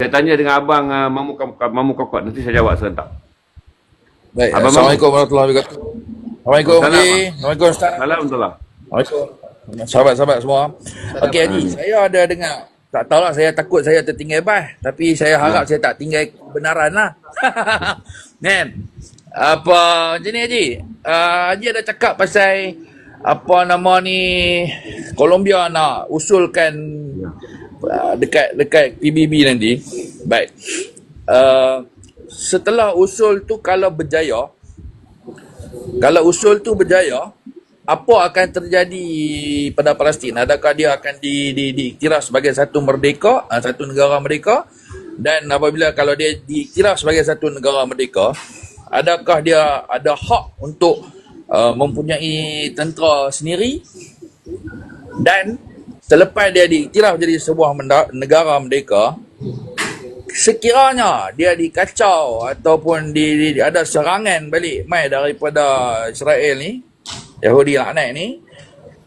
Saya tanya dengan abang uh, Mamu, Mamu Kokot. Nanti saya jawab serentak. Baik, Abang Assalamualaikum warahmatullahi wabarakatuh. Assalamualaikum. Assalamualaikum Ustaz. Assalamualaikum. Sahabat-sahabat semua. Okey Haji, saya ada dengar. Tak tahulah saya takut saya tertinggal bas. Tapi saya harap saya tak tinggal kebenaran lah. Kan? Apa macam ni Haji? Uh, Haji ada cakap pasal apa nama ni Colombia nak usulkan uh, dekat dekat PBB nanti. Baik. Uh, setelah usul tu kalau berjaya kalau usul tu berjaya apa akan terjadi pada Palestin? Adakah dia akan di, di, diiktiraf sebagai satu merdeka, ah, satu negara merdeka? Dan apabila kalau dia diiktiraf sebagai satu negara merdeka, adakah dia ada hak untuk uh, mempunyai tentera sendiri? Dan selepas dia diiktiraf jadi sebuah negara merdeka, sekiranya dia dikacau ataupun di, di, ada serangan balik mai daripada Israel ni Yahudi laknat ni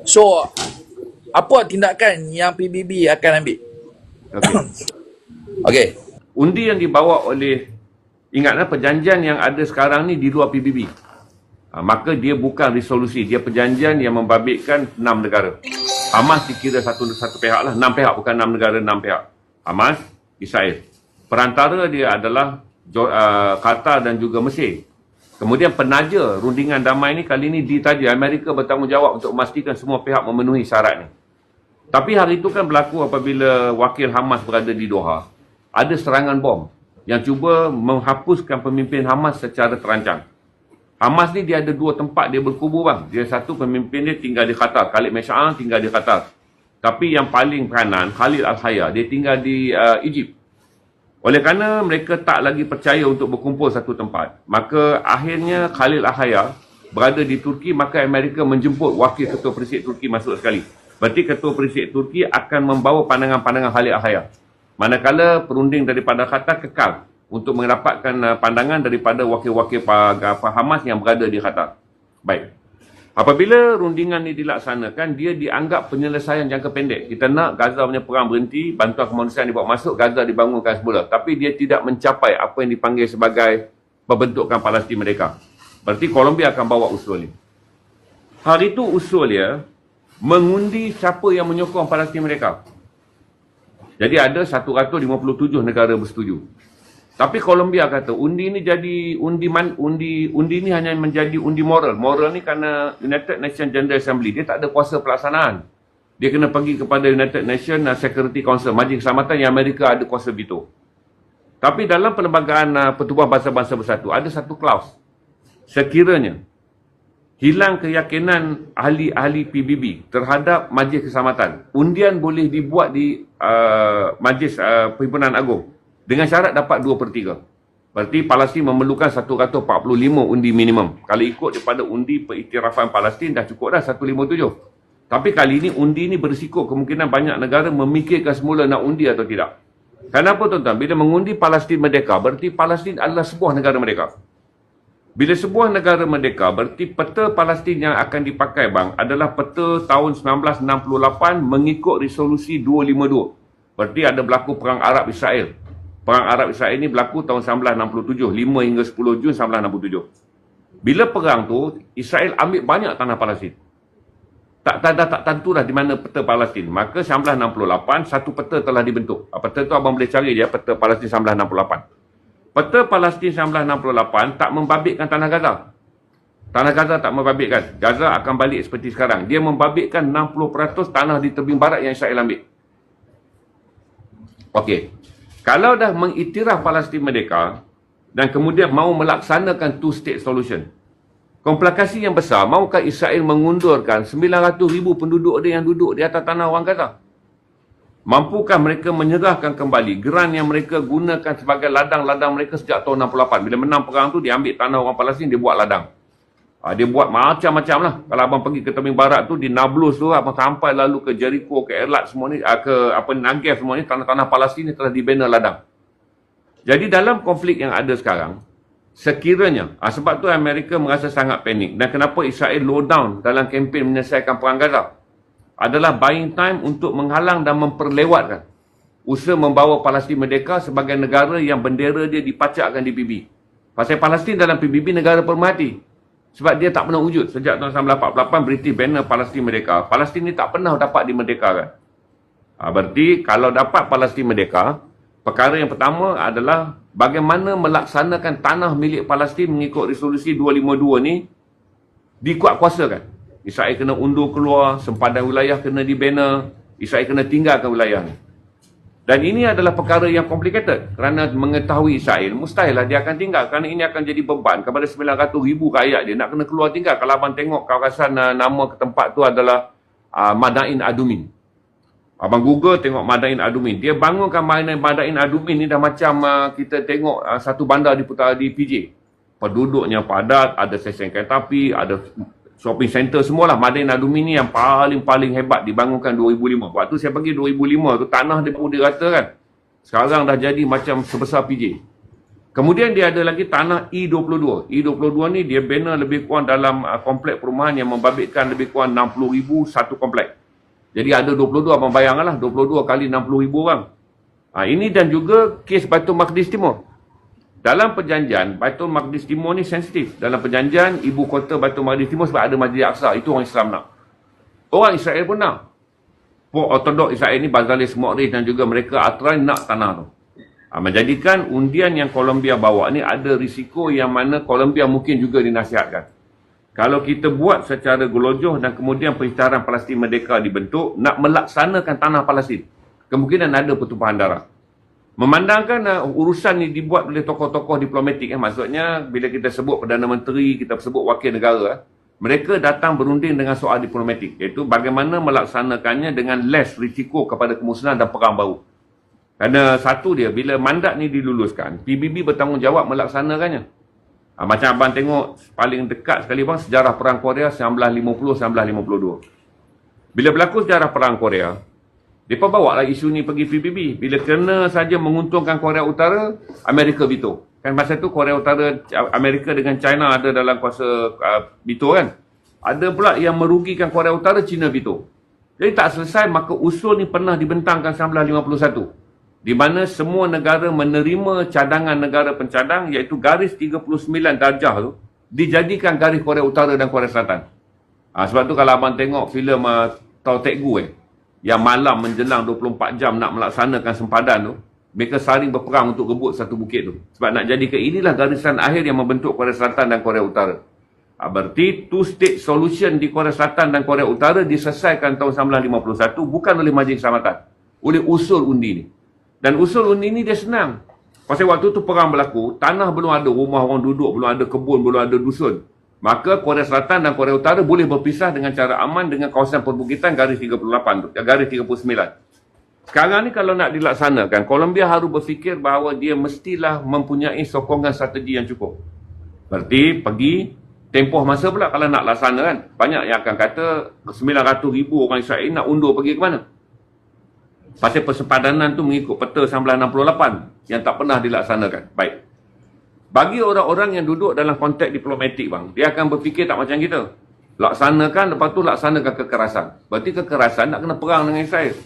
so apa tindakan yang PBB akan ambil Okey. okey Undi yang dibawa oleh ingatlah perjanjian yang ada sekarang ni di luar PBB. Ha, maka dia bukan resolusi, dia perjanjian yang membabitkan enam negara. Hamas dikira satu satu pihak lah, enam pihak bukan enam negara, enam pihak. Hamas, Israel. Perantara dia adalah uh, Qatar dan juga Mesir. Kemudian penaja rundingan damai ni kali ni ditaja Amerika bertanggungjawab untuk memastikan semua pihak memenuhi syarat ni. Tapi hari itu kan berlaku apabila wakil Hamas berada di Doha. Ada serangan bom yang cuba menghapuskan pemimpin Hamas secara terancang. Hamas ni dia ada dua tempat dia berkubu bang. Dia satu pemimpin dia tinggal di Qatar. Khalid Mesha'an tinggal di Qatar. Tapi yang paling kanan, Khalid Al-Haya, dia tinggal di uh, Egypt. Oleh kerana mereka tak lagi percaya untuk berkumpul satu tempat, maka akhirnya Khalil Ahaya berada di Turki, maka Amerika menjemput wakil ketua presiden Turki masuk sekali. Berarti ketua presiden Turki akan membawa pandangan-pandangan Khalil Ahaya. Manakala perunding daripada Qatar kekal untuk mendapatkan uh, pandangan daripada wakil-wakil Hamas yang berada di Qatar. Baik. Apabila rundingan ini dilaksanakan, dia dianggap penyelesaian jangka pendek. Kita nak Gaza punya perang berhenti, bantuan kemanusiaan dibawa masuk, Gaza dibangunkan semula. Tapi dia tidak mencapai apa yang dipanggil sebagai pembentukan Palestin mereka. Berarti Colombia akan bawa usul ini. Hari itu usul dia mengundi siapa yang menyokong Palestin mereka. Jadi ada 157 negara bersetuju. Tapi Colombia kata undi ni jadi undi man, undi undi ni hanya menjadi undi moral. Moral ni kerana United Nations General Assembly dia tak ada kuasa pelaksanaan. Dia kena pergi kepada United Nations Security Council, Majlis Keselamatan yang Amerika ada kuasa veto. Tapi dalam perlembagaan uh, Pertubuhan Bangsa-Bangsa Bersatu ada satu klaus. Sekiranya hilang keyakinan ahli-ahli PBB terhadap Majlis Keselamatan, undian boleh dibuat di uh, Majlis uh, Perhimpunan Agung dengan syarat dapat 2 per 3. Berarti Palestin memerlukan 145 undi minimum. Kalau ikut daripada undi periktirafan Palestin dah cukup dah 157. Tapi kali ini undi ni berisiko kemungkinan banyak negara memikirkan semula nak undi atau tidak. Kenapa tuan-tuan? Bila mengundi Palestin merdeka, berarti Palestin adalah sebuah negara merdeka. Bila sebuah negara merdeka, berarti peta Palestin yang akan dipakai bang adalah peta tahun 1968 mengikut resolusi 252. Berarti ada berlaku perang Arab Israel. Perang Arab Israel ini berlaku tahun 1967, 5 hingga 10 Jun 1967. Bila perang tu, Israel ambil banyak tanah Palestin. Tak, tak, tak, tak tentulah di mana peta Palestin. Maka 1968, satu peta telah dibentuk. Ah, Peta tu abang boleh cari dia, peta Palestin 1968. Peta Palestin 1968 tak membabitkan tanah Gaza. Tanah Gaza tak membabitkan. Gaza akan balik seperti sekarang. Dia membabitkan 60% tanah di tebing barat yang Israel ambil. Okey. Kalau dah mengiktiraf Palestin merdeka dan kemudian mahu melaksanakan two state solution. Komplikasi yang besar, maukah Israel mengundurkan 900 ribu penduduk dia yang duduk di atas tanah orang Gaza? Mampukah mereka menyerahkan kembali geran yang mereka gunakan sebagai ladang-ladang mereka sejak tahun 68? Bila menang perang tu, dia ambil tanah orang Palestin, dia buat ladang. Ha, dia buat macam-macam lah. Kalau abang pergi ke tebing barat tu, di Nablus tu, abang sampai lalu ke Jericho, ke Elat semua ni, ah, ke apa Nagev semua ni, tanah-tanah Palestin ni telah dibina ladang. Jadi dalam konflik yang ada sekarang, sekiranya, ah, sebab tu Amerika merasa sangat panik. Dan kenapa Israel low down dalam kempen menyelesaikan perang Gaza? Adalah buying time untuk menghalang dan memperlewatkan usaha membawa Palestin merdeka sebagai negara yang bendera dia dipacakkan di PBB. Pasal Palestin dalam PBB negara pemerhati. Sebab dia tak pernah wujud. Sejak tahun 1948, British banner Palestin merdeka. Palestin ni tak pernah dapat dimerdekakan. Ha, berarti kalau dapat Palestin merdeka, perkara yang pertama adalah bagaimana melaksanakan tanah milik Palestin mengikut resolusi 252 ni dikuat kuasakan. Israel kena undur keluar, sempadan wilayah kena dibina, Israel kena tinggalkan wilayah ni. Dan ini adalah perkara yang complicated kerana mengetahui Israel, mustahillah dia akan tinggal kerana ini akan jadi beban kepada 900 ribu rakyat dia nak kena keluar tinggal. Kalau abang tengok kawasan uh, nama ke tempat tu adalah uh, Madain Adumin. Abang Google tengok Madain Adumin. Dia bangunkan Madain, Madain Adumin ni dah macam uh, kita tengok uh, satu bandar di putar di PJ. Penduduknya padat, ada stesen kereta api, ada shopping center semualah. Adumin ni yang paling-paling hebat dibangunkan 2005. Waktu saya pergi 2005 tu tanah dia pun dirata kan. Sekarang dah jadi macam sebesar PJ. Kemudian dia ada lagi tanah E22. E22 ni dia bina lebih kurang dalam uh, komplek perumahan yang membabitkan lebih kurang 60 ribu satu komplek. Jadi ada 22 abang bayangkanlah 22 kali 60 ribu orang. Ha, ini dan juga kes Baitul Maqdis Timur. Dalam perjanjian, Baitul Maqdis Timur ni sensitif. Dalam perjanjian, ibu kota Baitul Maqdis Timur sebab ada Masjid Aqsa. Itu orang Islam nak. Orang Israel pun nak. Pok Ortodok Israel ni, Bazalis Mu'rif dan juga mereka Atrai nak tanah tu. Ha, menjadikan undian yang Colombia bawa ni ada risiko yang mana Colombia mungkin juga dinasihatkan. Kalau kita buat secara gelojoh dan kemudian Peristirahan Palestin Merdeka dibentuk, nak melaksanakan tanah Palestin, kemungkinan ada pertumpahan darah. Memandangkan uh, urusan ni dibuat oleh tokoh-tokoh diplomatik, eh, maksudnya bila kita sebut Perdana Menteri, kita sebut Wakil Negara, eh, mereka datang berunding dengan soal diplomatik, iaitu bagaimana melaksanakannya dengan less risiko kepada kemusnahan dan perang baru. Kerana satu dia, bila mandat ni diluluskan, PBB bertanggungjawab melaksanakannya. Ha, macam abang tengok paling dekat sekali bang sejarah perang Korea 1950-1952. Bila berlaku sejarah perang Korea, mereka bawa lah isu ni pergi PBB. Bila kena saja menguntungkan Korea Utara, Amerika veto. Kan masa tu Korea Utara, Amerika dengan China ada dalam kuasa uh, veto kan. Ada pula yang merugikan Korea Utara, China veto. Jadi tak selesai, maka usul ni pernah dibentangkan 1951 di mana semua negara menerima cadangan negara pencadang iaitu garis 39 darjah tu dijadikan garis Korea Utara dan Korea Selatan. Ha, sebab tu kalau abang tengok filem uh, Tau Tek Gu eh, yang malam menjelang 24 jam nak melaksanakan sempadan tu, mereka saling berperang untuk rebut satu bukit tu. Sebab nak jadi ke inilah garisan akhir yang membentuk Korea Selatan dan Korea Utara. Ha, berarti two state solution di Korea Selatan dan Korea Utara diselesaikan tahun 1951 bukan oleh Majlis Keselamatan, oleh usul undi ni. Dan usul undi ni dia senang. Pasal waktu tu perang berlaku, tanah belum ada, rumah orang duduk, belum ada kebun, belum ada dusun. Maka Korea Selatan dan Korea Utara boleh berpisah dengan cara aman dengan kawasan perbukitan garis 38 tu, garis 39. Sekarang ni kalau nak dilaksanakan, Colombia harus berfikir bahawa dia mestilah mempunyai sokongan strategi yang cukup. Berarti pergi tempoh masa pula kalau nak laksanakan. Banyak yang akan kata 900 ribu orang Israel nak undur pergi ke mana? Pasal persepadanan tu mengikut peta 1968 yang tak pernah dilaksanakan. Baik. Bagi orang-orang yang duduk dalam konteks diplomatik bang, dia akan berfikir tak macam kita. Laksanakan, lepas tu laksanakan kekerasan. Berarti kekerasan nak kena perang dengan Israel.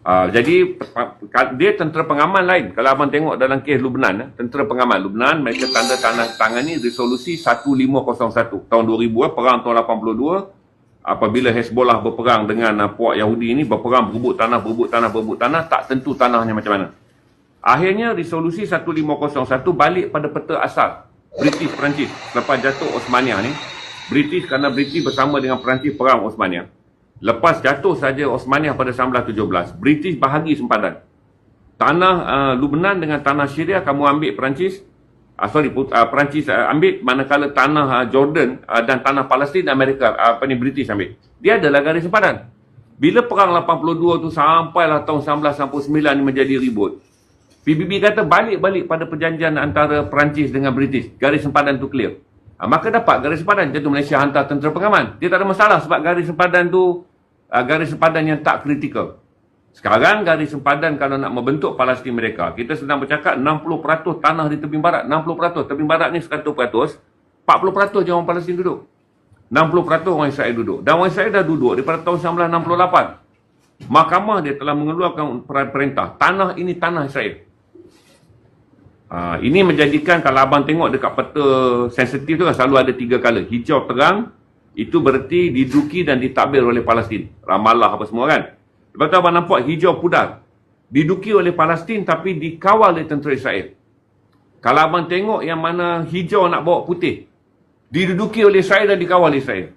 Uh, jadi dia tentera pengaman lain. Kalau abang tengok dalam kes Lubnan, eh, tentera pengaman Lubnan, mereka tanda tanah tangan ni resolusi 1501 tahun 2000, eh, perang tahun 82, apabila Hezbollah berperang dengan uh, puak Yahudi ini berperang berebut tanah berebut tanah berebut tanah tak tentu tanahnya macam mana akhirnya resolusi 1501 balik pada peta asal British Perancis. Lepas jatuh Osmania ni British kerana British bersama dengan Perancis perang Osmania. Lepas jatuh saja Osmania pada 1917 British bahagi sempadan. Tanah uh, Lubnan dengan tanah Syria kamu ambil Perancis uh, sorry uh, Perancis uh, ambil manakala tanah uh, Jordan uh, dan tanah Palestin Amerika uh, apa ni British ambil. Dia adalah garis sepadan bila perang 82 tu sampailah tahun 1999 ni menjadi ribut PBB kata balik-balik pada perjanjian antara Perancis dengan British garis sempadan tu clear uh, maka dapat garis sempadan jatuh Malaysia hantar tentera pengaman dia tak ada masalah sebab garis sempadan tu uh, garis sempadan yang tak kritikal sekarang garis sempadan kalau nak membentuk Palestin mereka, kita sedang bercakap 60% tanah di tepi barat. 60%. Tepi barat ni 100%. 40% je orang Palestin duduk. 60% orang Israel duduk. Dan orang Israel dah duduk daripada tahun 1968. Mahkamah dia telah mengeluarkan perintah. Tanah ini tanah Israel. Ha, ini menjadikan kalau abang tengok dekat peta sensitif tu kan selalu ada tiga color. Hijau terang, itu berarti diduki dan ditakbir oleh Palestin. Ramallah apa semua kan. Lepas tu abang nampak hijau pudar. Diduki oleh Palestin tapi dikawal oleh tentera Israel. Kalau abang tengok yang mana hijau nak bawa putih. Diduduki oleh Israel dan dikawal oleh Israel.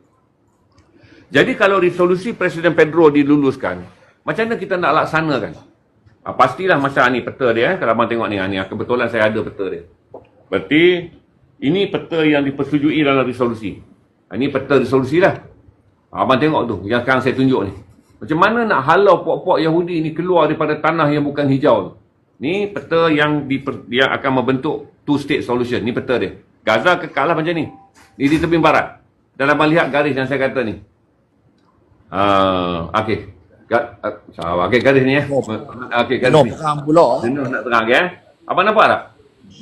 Jadi kalau resolusi Presiden Pedro diluluskan, macam mana kita nak laksanakan? Ha, pastilah macam ni peta dia. Eh. Kalau abang tengok ni, ni, kebetulan saya ada peta dia. Berarti ini peta yang dipersetujui dalam resolusi. Ha, ini peta resolusi lah. Abang tengok tu, yang sekarang saya tunjuk ni. Macam mana nak halau pok-pok Yahudi ni keluar daripada tanah yang bukan hijau tu. Ni peta yang, diper, yang akan membentuk two-state solution. Ni peta dia. Gaza kekal lah macam ni. Ni di tepi barat. Dan abang lihat garis yang saya kata ni. Uh, Okey. Uh, Okey, garis ni ya. Okey, garis no, ni. perang pula. Jenuh nak terang ya. Abang nampak tak?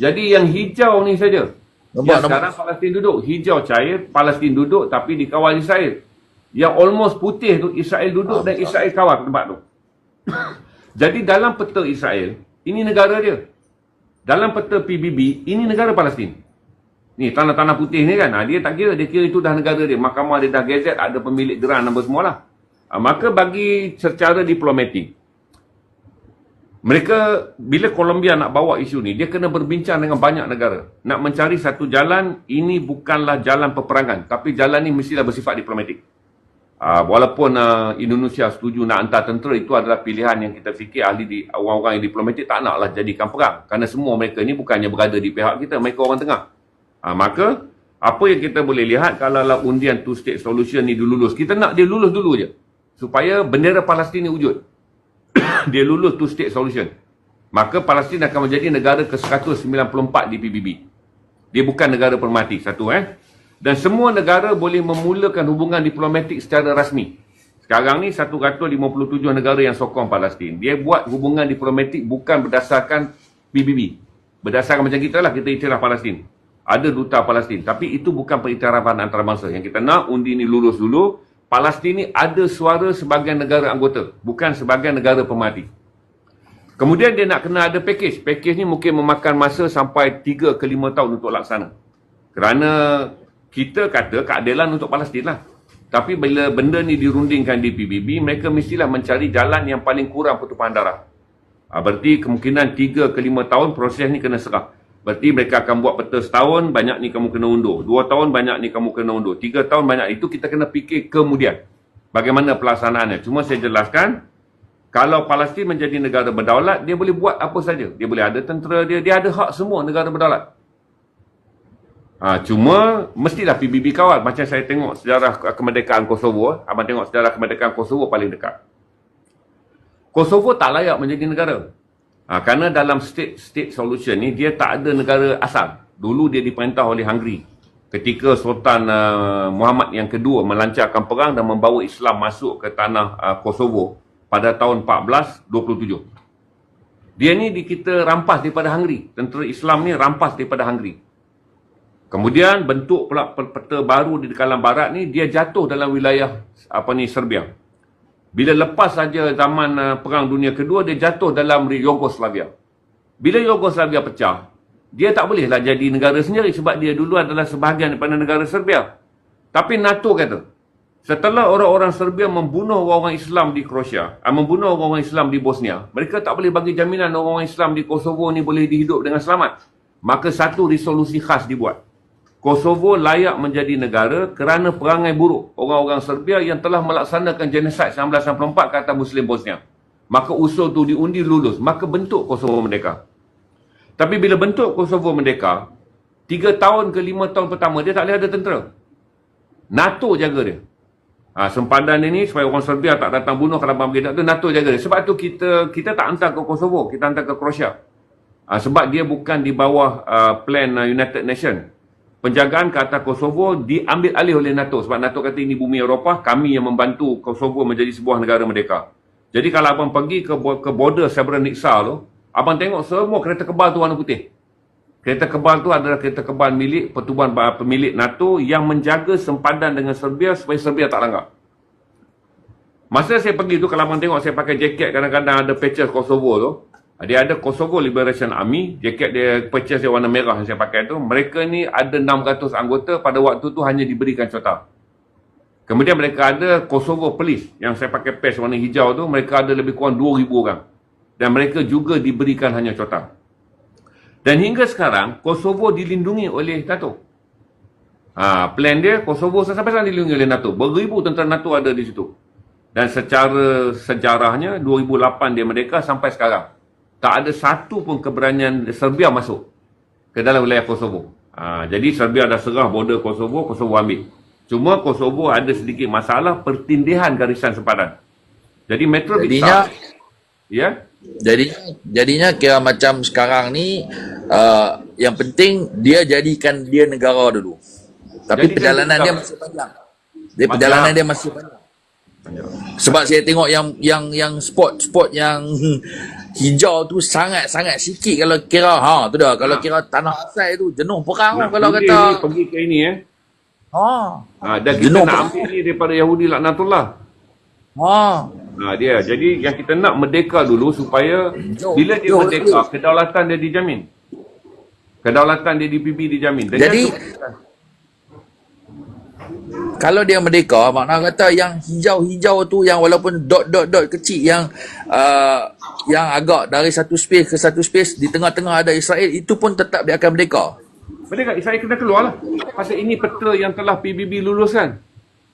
Jadi yang hijau ni saja. Nampak, yang nampak. sekarang Palestin duduk. Hijau cair, Palestin duduk tapi dikawal Israel. Yang almost putih tu, Israel duduk dan Israel kawal tempat tu. Jadi dalam peta Israel, ini negara dia. Dalam peta PBB, ini negara Palestin. Ni tanah-tanah putih ni kan, ha, dia tak kira, dia kira itu dah negara dia. Mahkamah dia dah gazet, ada pemilik geran apa semualah. Ha, maka bagi secara diplomatik, mereka bila Colombia nak bawa isu ni, dia kena berbincang dengan banyak negara. Nak mencari satu jalan, ini bukanlah jalan peperangan. Tapi jalan ni mestilah bersifat diplomatik. Uh, walaupun uh, Indonesia setuju nak hantar tentera, itu adalah pilihan yang kita fikir ahli di orang-orang yang diplomatik tak naklah jadikan perang. Kerana semua mereka ni bukannya berada di pihak kita, mereka orang tengah. Uh, maka, apa yang kita boleh lihat kalau undian two-state solution ni dilulus. Kita nak dia lulus dulu je. Supaya bendera Palestin ni wujud dia lulus two state solution. Maka Palestin akan menjadi negara ke-194 di PBB. Dia bukan negara permati, satu eh. Dan semua negara boleh memulakan hubungan diplomatik secara rasmi. Sekarang ni 157 negara yang sokong Palestin. Dia buat hubungan diplomatik bukan berdasarkan PBB. Berdasarkan macam kita lah, kita iktiraf Palestin. Ada duta Palestin. Tapi itu bukan periktirafan antarabangsa. Yang kita nak undi ni lulus dulu. Palestin ni ada suara sebagai negara anggota, bukan sebagai negara pemerhati. Kemudian dia nak kena ada package. Package ni mungkin memakan masa sampai 3 ke 5 tahun untuk laksana. Kerana kita kata keadilan untuk Palestin lah. Tapi bila benda ni dirundingkan di PBB, mereka mestilah mencari jalan yang paling kurang pertumpahan darah. Ha, berarti kemungkinan 3 ke 5 tahun proses ni kena serah. Berarti mereka akan buat peta setahun, banyak ni kamu kena undur. Dua tahun, banyak ni kamu kena undur. Tiga tahun, banyak. Itu kita kena fikir kemudian. Bagaimana pelaksanaannya. Cuma saya jelaskan, kalau Palestin menjadi negara berdaulat, dia boleh buat apa saja. Dia boleh ada tentera dia, dia ada hak semua negara berdaulat. Ha, cuma, mestilah PBB kawal. Macam saya tengok sejarah kemerdekaan Kosovo. Abang tengok sejarah kemerdekaan Kosovo paling dekat. Kosovo tak layak menjadi negara. Ha, kerana dalam state state solution ni dia tak ada negara asal. Dulu dia diperintah oleh Hungary. Ketika Sultan uh, Muhammad yang kedua melancarkan perang dan membawa Islam masuk ke tanah uh, Kosovo pada tahun 1427. Dia ni di kita rampas daripada Hungary. Tentera Islam ni rampas daripada Hungary. Kemudian bentuk pula peta baru di kalang barat ni dia jatuh dalam wilayah apa ni Serbia. Bila lepas saja zaman uh, Perang Dunia Kedua, dia jatuh dalam Yugoslavia. Bila Yugoslavia pecah, dia tak bolehlah jadi negara sendiri sebab dia dulu adalah sebahagian daripada negara Serbia. Tapi NATO kata, setelah orang-orang Serbia membunuh orang-orang Islam di Croatia, uh, membunuh orang-orang Islam di Bosnia, mereka tak boleh bagi jaminan orang-orang Islam di Kosovo ni boleh dihidup dengan selamat. Maka satu resolusi khas dibuat. Kosovo layak menjadi negara kerana perangai buruk orang-orang Serbia yang telah melaksanakan genosid 1994 ke atas Muslim Bosnia. Maka usul tu diundi lulus. Maka bentuk Kosovo merdeka. Tapi bila bentuk Kosovo merdeka, tiga tahun ke lima tahun pertama dia tak boleh ada tentera. NATO jaga dia. Ha, sempadan ini supaya orang Serbia tak datang bunuh kalau abang tu NATO jaga dia. Sebab tu kita kita tak hantar ke Kosovo, kita hantar ke Croatia. Ha, sebab dia bukan di bawah uh, plan uh, United Nations penjagaan ke atas Kosovo diambil alih oleh NATO. Sebab NATO kata ini bumi Eropah, kami yang membantu Kosovo menjadi sebuah negara merdeka. Jadi kalau abang pergi ke, ke border Srebrenica tu, abang tengok semua kereta kebal tu warna putih. Kereta kebal tu adalah kereta kebal milik pertubuhan pemilik NATO yang menjaga sempadan dengan Serbia supaya Serbia tak langgar. Masa saya pergi tu, kalau abang tengok saya pakai jaket kadang-kadang ada patches Kosovo tu. Dia ada Kosovo Liberation Army, jaket dia patches dia warna merah yang saya pakai tu. Mereka ni ada 600 anggota, pada waktu tu hanya diberikan cota. Kemudian mereka ada Kosovo Police yang saya pakai patch warna hijau tu, mereka ada lebih kurang 2000 orang. Dan mereka juga diberikan hanya cota. Dan hingga sekarang, Kosovo dilindungi oleh NATO. Ha, plan dia, Kosovo sampai sekarang dilindungi oleh NATO. Beribu tentera NATO ada di situ. Dan secara sejarahnya, 2008 dia merdeka sampai sekarang. Tak ada satu pun keberanian Serbia masuk ke dalam wilayah Kosovo. Ha, jadi Serbia dah serah border Kosovo, Kosovo ambil. Cuma Kosovo ada sedikit masalah pertindihan garisan sepadan. Jadi Mitrovica, Jadinya ya, jadi jadinya kira macam sekarang ni uh, yang penting dia jadikan dia negara dulu. Tapi Jadikan perjalanan dia dia masih panjang. Dia perjalanan dia masih panjang. Sebab saya tengok yang yang yang spot-spot yang hijau tu sangat-sangat sikit kalau kira ha tu dah kalau Ha. kira tanah asal tu jenuh perang tu kalau kata ni, pergi ke ini eh. ha Ha, dan kita Jenuh nak perang. ambil ni daripada Yahudi laknatullah. ha Ha, dia. Jadi yang kita nak merdeka dulu supaya Jom, bila dia jom, merdeka, jom. kedaulatan dia dijamin. Kedaulatan dia di PB dijamin. Dengan Jadi, tu- kalau dia merdeka makna kata yang hijau-hijau tu yang walaupun dot-dot-dot kecil yang uh, yang agak dari satu space ke satu space di tengah-tengah ada Israel itu pun tetap dia akan merdeka. Merdeka, Israel kena keluar lah. Pasal ini peta yang telah PBB luluskan.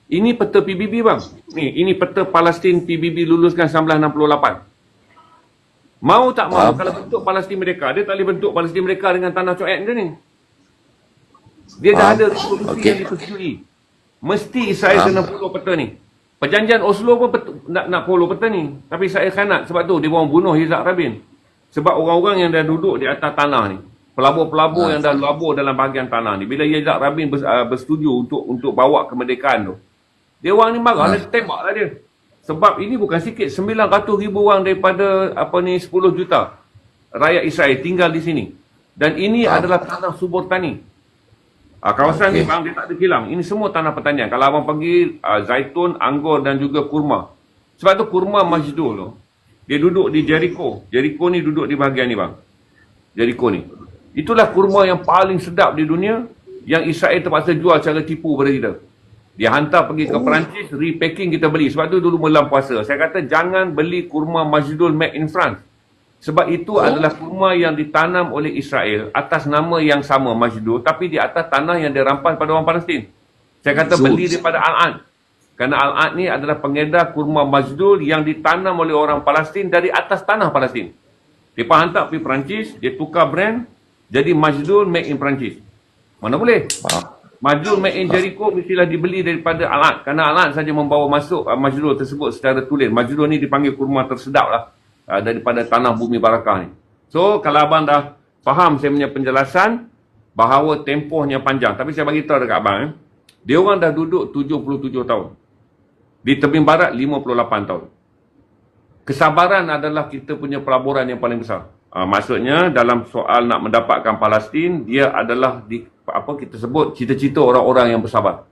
Ini peta PBB bang. Ni, ini peta Palestin PBB luluskan 1968. Mau tak mau, Faham. kalau bentuk Palestin mereka, dia tak boleh bentuk Palestin mereka dengan tanah coek dia ni. Dia dah ada resolusi Okey. yang disetujui. Mesti Israel kena follow peta ni. Perjanjian Oslo pun nak nak follow peta ni. Tapi Israel kanat. Sebab tu dia orang bunuh Yitzhak Rabin. Sebab orang-orang yang dah duduk di atas tanah ni. Pelabur-pelabur Ha, yang dah labur dalam bahagian tanah ni. Bila Yitzhak Rabin bers, uh, bersetuju untuk untuk bawa kemerdekaan tu. Dia orang ni marah, Ha. dia tembak lah dia. Sebab ini bukan sikit. 900 ribu orang daripada apa ni 10 juta rakyat Israel tinggal di sini. Dan ini Faham. adalah tanah subur tani. Ah, kawasan Okey. ni bang, dia tak ada kilang. Ini semua tanah pertanian. Kalau abang pergi ah, zaitun, anggur dan juga kurma. Sebab tu kurma Majdul tu. Dia duduk di Jericho. Jericho ni duduk di bahagian ni bang. Jericho ni. Itulah kurma yang paling sedap di dunia yang Israel terpaksa jual cara tipu pada kita. Dia hantar pergi ke Perancis, repacking kita beli. Sebab tu dulu malam puasa. Saya kata jangan beli kurma Majdul made in France. Sebab itu adalah kurma yang ditanam oleh Israel atas nama yang sama Majdul tapi di atas tanah yang dirampas pada orang Palestin. Saya kata beli daripada Al-Ad. Kerana Al-Ad ni adalah pengedar kurma Majdul yang ditanam oleh orang Palestin dari atas tanah Palestin. Dia hantar pergi Perancis, dia tukar brand jadi Majdul made in Perancis. Mana boleh? Majdul made in Jericho mestilah dibeli daripada Al-Ad. Kerana Al-Ad saja membawa masuk uh, Majdul tersebut secara tulis. Majdul ni dipanggil kurma tersedap lah uh, daripada tanah bumi barakah ni. So kalau abang dah faham saya punya penjelasan bahawa tempohnya panjang. Tapi saya bagi tahu dekat abang eh. Dia orang dah duduk 77 tahun. Di tebing barat 58 tahun. Kesabaran adalah kita punya pelaburan yang paling besar. Uh, maksudnya dalam soal nak mendapatkan Palestin, dia adalah di apa kita sebut cita-cita orang-orang yang bersabar.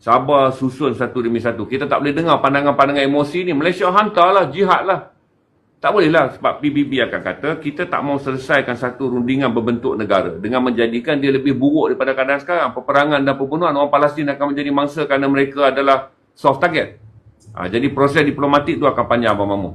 Sabar susun satu demi satu. Kita tak boleh dengar pandangan-pandangan emosi ni. Malaysia hantarlah, jihad lah. Tak boleh lah sebab PBB akan kata kita tak mau selesaikan satu rundingan berbentuk negara dengan menjadikan dia lebih buruk daripada keadaan sekarang. Peperangan dan pembunuhan orang Palestin akan menjadi mangsa kerana mereka adalah soft target. Ha, jadi proses diplomatik tu akan panjang Abang Mamu.